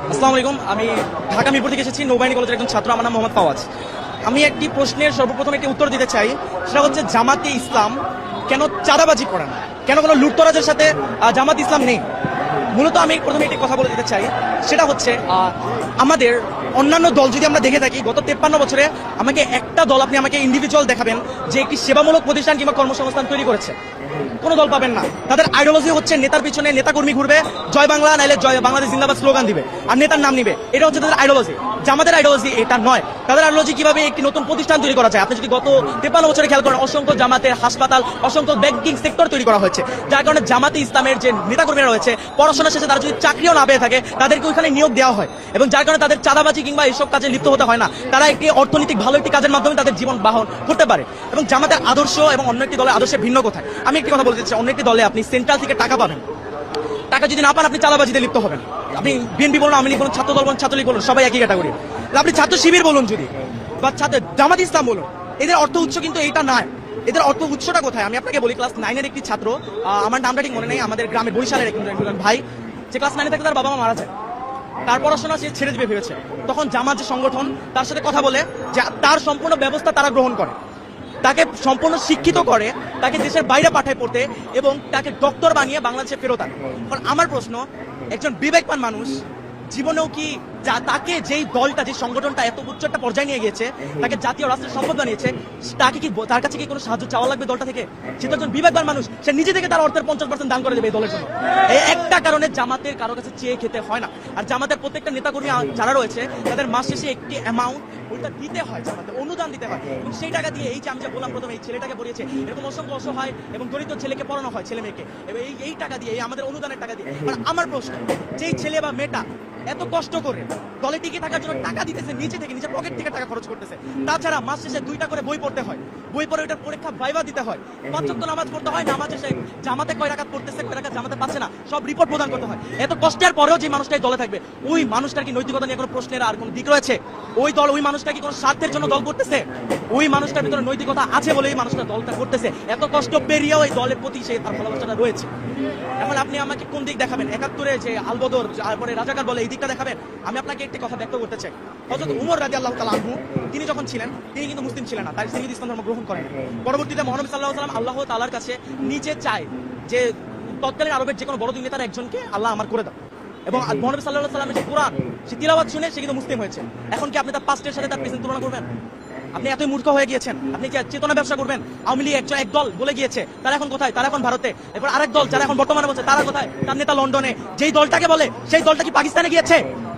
আসসালামু আলাইকুম। আমি ঢাকা মিরপুর থেকে এসেছি, নৌবাহিনী কলেজের একজন ছাত্র। আমার নাম মোহাম্মদ ফাওয়াজ। আমি একটি প্রশ্নের সর্বপ্রথম একটি উত্তর দিতে চাই। সেটা হচ্ছে, জামাতে ইসলাম কেন চাঁদাবাজি করে না? কেন কোনো লুটতরাজের সাথে জামাত ইসলাম নেই? মূলত আমি প্রথমে একটি কথা বলে দিতে চাই। সেটা হচ্ছে আমাদের অন্যান্য দল যদি আমরা দেখে থাকি, গত তেপ্পান্ন বছরে আমাকে একটা দল আপনি আমাকে ইন্ডিভিজুয়াল দেখাবেন, যে একটি সেবামূলক প্রতিষ্ঠান কিংবা কর্মসংস্থান তৈরি করেছে। কোনো দল পাবেন না। তাদের আইডিওলজি হচ্ছে নেতার পিছনে নেতাকর্মী ঘুরবে, জয় বাংলা, নাইলে জয় বাংলাদেশ জিন্দাবাদ স্লোগান দিবে। আর নেতার নাম নিবে। এটা হচ্ছে তাদের আইডিওলজি জামাতের আইডিওলজি এটা নয়। তাদের আইডিওলজি কীভাবে একটি নতুন প্রতিষ্ঠান তৈরি করা যায়? আপনি যদি গত তেপান্ন বছরে খেয়াল করেন, অসংখ্য জামাতের হাসপাতাল, অসংখ্য ব্যাংকিং সেক্টর তৈরি করা হয়েছে। যার কারণে জামাতে ইসলামের যে নেতা নেতাকর্মীরা রয়েছে, পড়াশোনা শেষে তারা যদি চাকরিও না পেয়ে থাকে, তাদেরকে ওইখানে নিয়োগ দেওয়া হয়। এবং যার কারণে তাদের চাঁদাবাজি কিংবা এইসব কাজে লিপ্ত হতে হয় না। তারা একটি অর্থনৈতিক ভালো একটি কাজের মাধ্যমে তাদের জীবন বাহন করতে পারে। এবং জামাতের আদর্শ এবং অন্য একটি দলের আদর্শে ভিন্ন কোথায়? আমি একটি কথা বলতে চাই। অন্য একটি দলে আপনি সেন্ট্রাল থেকে টাকা পাবেন। টাকা যদি না পান, আপনি চাঁদাবাজিতে লিপ্ত হবেন। আপনি বিএনপি বলুন লীগ বলুন ছাত্র দল বলুন, ছাত্রলীগ বলুন, সবাই একই ক্যাটাগরি আপনি ছাত্র শিবির বলুন যদি, বা ছাত্র জামাত ইসলাম বলুন, এদের অর্থ উৎস কিন্তু এইটা নয়। এদের অর্থ উৎসটা কোথায়? আমি আপনাকে বলি ক্লাস নাইনের একটি ছাত্র আমার নামটা ঠিক মনে নেই, আমাদের গ্রামের বরিশালের একজন ভাই, যে ক্লাস নাইনে থাকে তার বাবা মা মারা যায়। তার পড়াশোনা সে ছেড়ে দেবে ভেবেছে। তখন জামাত যে সংগঠন, তার সাথে কথা বলে যে তার সম্পূর্ণ ব্যবস্থা তারা গ্রহণ করে। তাকে সম্পূর্ণ শিক্ষিত করে, তাকে দেশের বাইরে পাঠায় পড়তে এবং তাকে ডক্টর বানিয়ে বাংলাদেশে ফেরত আনে। আমার প্রশ্ন, একজন বিবেকবান মানুষ জীবনেও কি যা তাকে যেই দলটা, যে সংগঠনটা এত উচ্চ একটা পর্যায়ে নিয়ে গিয়েছে, তাকে জাতীয় রাষ্ট্রের সম্পদ বানিয়েছে, তাকে কি তার কাছে কি কোনো সাহায্য চাওয়া লাগবে দলটা থেকে? সে তো একজন বিবেকবান মানুষ, সে নিজে থেকে তার অর্থের পঞ্চাশ পার্সেন্ট দান করে দেবে এই দলের জন্য। এই একটা কারণে জামাতের কারও কাছে চেয়ে খেতে হয় না। আর জামাতের প্রত্যেকটা নেতাকর্মী যারা রয়েছে, তাদের মাস শেষে একটি অ্যামাউন্ট ওইটা দিতে হয় জামাতে, অনুদান দিতে হয়। এবং সেই টাকা দিয়ে এই যে আমি যে বললাম প্রথমে, এই ছেলেটাকে পড়িয়েছে এরকম অসংখ্য অসহায় এবং দরিদ্র ছেলেকে পড়ানো হয়, ছেলে মেয়েকে। এবং এই এই টাকা দিয়ে, এই আমাদের অনুদানের টাকা দিয়ে। আমার প্রশ্ন, যেই ছেলে বা মেয়েটা এত কষ্ট করে দলে টিকে থাকার জন্য টাকা দিতেছে, নিচে থেকে নিজের পকেট থেকে টাকা খরচ করতেছে। তাছাড়া মাস শেষে দুইটা করে বই পড়তে হয়। বই পড়ে ওইটার পরীক্ষা ভাইবা দিতে হয়। পাঁচ ওয়াক্ত নামাজ পড়তে হয়, নামাজ শেষে জামাতে কয় টাকা পড়তেছে, কয় টাকা জামাতে পাচ্ছে না, সব রিপোর্ট প্রদান করতে হয়। এত কষ্টের পরেও যে মানুষটাই দলে থাকবে, ওই মানুষটার কি নৈতিকতা নিয়ে কোনো প্রশ্নের আর কোনো দিক রয়েছে? ওই দল, ওই মানুষটা কি কোনো স্বার্থের জন্য দল করতেছে? ওই মানুষটার ভিতরে নৈতিকতা আছে বলে এই মানুষটা দলটা করতেছে। এত কষ্ট পেরিয়েও এই দলের প্রতি সে তার ভালোবাসাটা রয়েছে। এখন আপনি আমাকে কোন দিক দেখাবেন? একাত্তরে যে আলবদর, তারপরে রাজাকার বলে এই দিকটা দেখাবেন? আমি আপনাকে একটি কথা ব্যক্ত করতে চাই। হযরত উমর রাজি আল্লাহ তালা আনহু, তিনি যখন ছিলেন, তিনি কিন্তু মুসলিম ছিলেন না তাই তিনি ইসলাম ধর্ম গ্রহণ করেন। পরবর্তীতে মহানবী সাল্লাহ সাল্লাম আল্লাহ তালার কাছে নিজে চায় যে তৎকালীন আরবের যে কোনো বড় দুই নেতার একজনকে আল্লাহ আমার করে দাও। এবং মহানবী সাল্লাহ সাল্লামের যে কোরআন সে তিলাবাত শুনে সে কিন্তু মুসলিম হয়েছে। এখন কি আপনি তার পাস্টের সাথে তার প্রেজেন্ট তুলনা করবেন? আপনি এতই মূর্খ হয়ে গিয়েছেন। আপনি কি চেতনা ব্যবসা করবেন? আওয়ামী লীগ একজন এক দল বলে গিয়েছে, তারা এখন কোথায়? তারা এখন ভারতে। এরপর আরেক দল যারা এখন বর্তমানে বলছে তারা কোথায়? তার নেতা লন্ডনে। যেই দলটাকে বলে, সেই দলটা কি পাকিস্তানে গিয়েছে?